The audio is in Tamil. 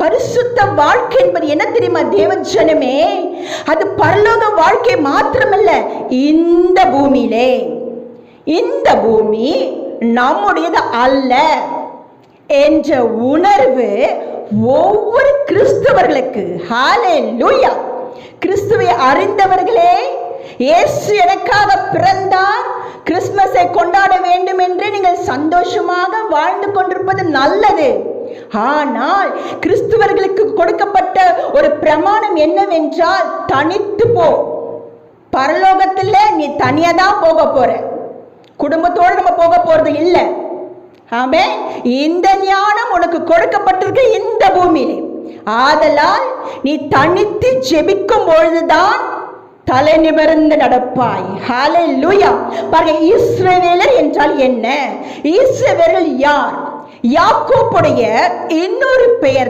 பரிசுத்த வாழ்க்கை என்பது என்ன தெரியுமா தேவஜனமே? அது பரலோக வாழ்க்கை மாத்திரமல்ல இந்த பூமியிலே. இந்த பூமி நம்முடையது அல்ல என்ற உணர்வு ஒவ்வொரு கிறிஸ்தவர்களுக்கு. லூயா கிறிஸ்துவை அறிந்தவர்களே இயேசு எனக்காக பிறந்தார். கிறிஸ்மஸை கொண்டாட வேண்டும் என்று நீங்கள் சந்தோஷமாக வாழ்ந்து கொண்டிருப்பது நல்லது. ஆனால் கிறிஸ்துவர்களுக்கு கொடுக்கப்பட்ட ஒரு பிரமாணம் என்னவென்றால் தனித்து போ. பரலோகத்தில் நீ தனியாக தான் போக போற. குடும்பத்தோடு நம்ம போக போறது இல்லை. ஆமே இந்த ஞானம் உனக்கு கொடுக்கப்பட்டிருக்கு இந்த பூமியிலே. ஆதலால் நீ தனித்து ஜெபிக்கும் பொழுதுதான் தலை நிமிர்ந்து நடப்பாய். ஹalleluya பாருங்க இஸ்ரவேலர் என்றால் என்ன? இஸ்ரவேலர் யார்? யாக்கோப்புடைய இன்னொரு பெயர்